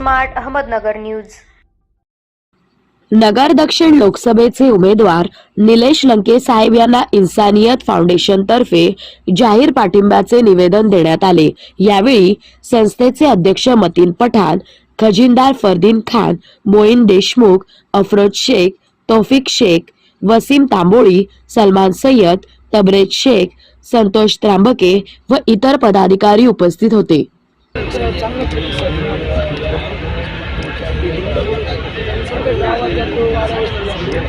Smart Ahmednagar news. नगर दक्षिण लोकसभेचे उमेदवार निलेश लंके साहेब यांना इन्सानियत फाउंडेशन तर्फे जाहीर पाठिंब्याचे निवेदन देण्यात आले. यावेळी संस्थेचे अध्यक्ष मतीन पठाण खजिनदार फरदीन खान मोईन देशमुख अफरोज शेख तौफिक शेख वसीम तांबोळी सलमान सय्यद तबरेज शेख संतोष त्र्यंबके व इतर पदाधिकारी उपस्थित होते.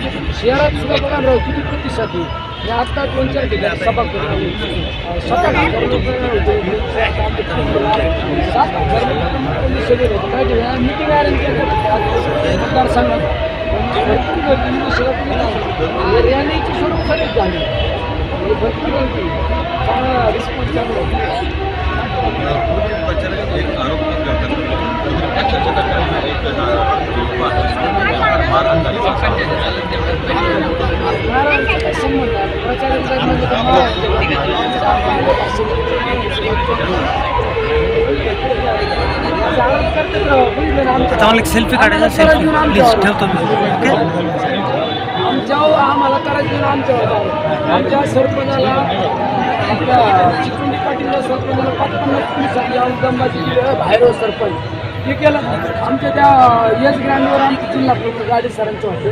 शहरात सुद्धा बघा ना राव, किती प्रतिसाद आहे. मी आता दोन चार ठिकाणी सभा करून सात हजार सगळे होते मिटिंग अरेंज मतदारसंघात रॅलीची स्वरूप सगळेच झाली. भरपूर होती चांगला रिस्पॉन्स चांगला होता. एक आरोप करतात. झाली आमच्या- आता मला एक सेल्फी काढायचा सेल्फी प्लीज. ठेवतो मी ओके आमच्यावर आम्हाला करायचं आलं. आमच्या सरपंचाला चिकुंडी पाटीलला सरपंचाला पाच पन्नास पोलिसांनी केली बाहेर हो सरपंच हे केलं. आमच्या त्या यश ग्रँडवर आमचं जिल्हा प्रमुख गाडी सरांचं होते.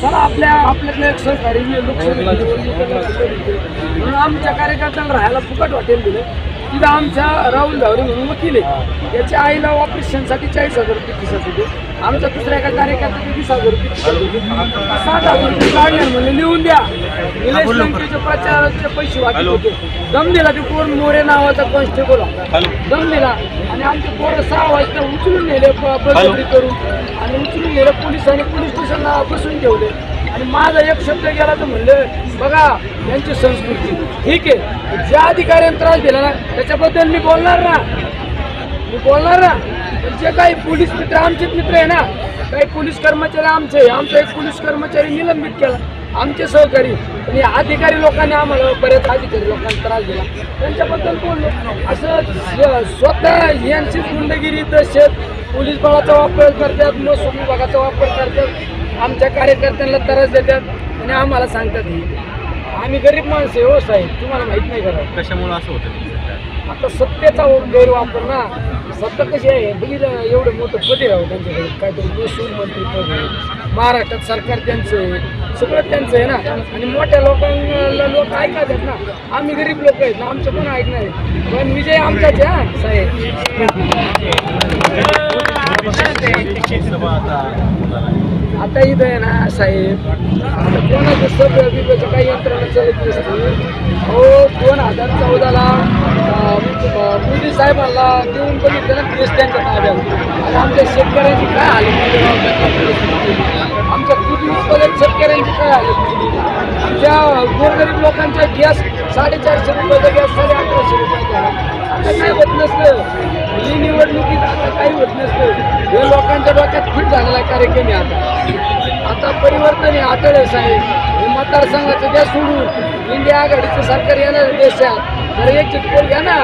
सर आपल्या आपल्याकडे एक सहकारी लोकसभा म्हणून आमच्या कार्यकर्त्यांना राहायला फुकट हॉटेल दिलं. तिथं आमच्या राहुल धावरे म्हणून वकील आहे. याच्या आईला ऑपरेशनसाठी चाळीस हजार रुपये खिशात होते. आमच्या दुसऱ्या एका कार्यकर्त्याचे वीस हजार रुपये सात हजार रुपये काढले म्हणजे लिहून द्या. निलेश प्रचाराचे पैसे वाटत होते. दम दिला ते कोण मोरे नावाचा कॉन्स्टेबल दम दिला आणि आमचे पोरं सहा वाजता उचलून नेले बळजबरी करून. आणि उचलून नेले पोलिसांनी पोलीस स्टेशनला बसून ठेवले. आणि माझा एक शब्द गेला तर म्हणलं बघा यांची संस्कृती ठीक आहे. ज्या अधिकाऱ्याने त्रास दिला ना त्याच्याबद्दल मी बोलणार ना. मी बोलणार ना. जे काही पोलीस मित्र आमचेच मित्र आहे ना काही पोलीस कर्मचारी आमचे आमचा एक पोलीस कर्मचारी निलंबित केला. आमचे सहकारी आणि अधिकारी लोकांनी आम्हाला बरेच अधिकारी लोकांना त्रास दिला. त्यांच्याबद्दल बोललो. असं स्वतः यांची गुंडगिरी तसेच पोलीस बळाचा वापर करतात महसूल विभागाचा वापर करतात. आमच्या कार्यकर्त्यांना त्रास देतात आणि आम्हाला सांगतात हे. आम्ही गरीब माणसं आहे हो साहेब तुम्हाला माहीत नाही करा कशामुळे असं होतं आता सत्तेचा गैरवापर ना सत्ता कशी आहे? बघितलं एवढं मोठं पद आहे राव त्यांच्याकडे. काहीतरी महसूल मंत्री पद महाराष्ट्रात सरकार त्यांचं आहे. सगळं त्यांचं आहे ना. आणि मोठ्या लोकांना लोक ऐकतात ना. आम्ही गरीब लोक आहेत ना आमचं पण ऐकणार आहे? पण विजय आमचाच आहे हा साहेब. आता आहे. इथं आहे ना साहेब. आता कोणाचं सगळं बिबचं काही यंत्रणा चालत नसते. हो दोन हजार चौदाला मोदी साहेबांना देऊन बघितलं ना देश त्यांच्या ताब्यात. आणि आमच्या शेतकऱ्यांची काय हालत आमच्या कृषी उत्पादक शेतकऱ्यांची काय हालत आमच्या गोरगरीब लोकांचा गॅस साडेचारशे रुपयाचा गॅस साडे अकराशे रुपयाचा. काय होत नसतं? कार्यक्रम आहे आता. आता परिवर्तन हे आठवडे साहेब. हे मतदारसंघाचं द्या सोडून. इंडिया आघाडीचं सरकार येणार देशात. तर एक चिटकोल घ्या ना.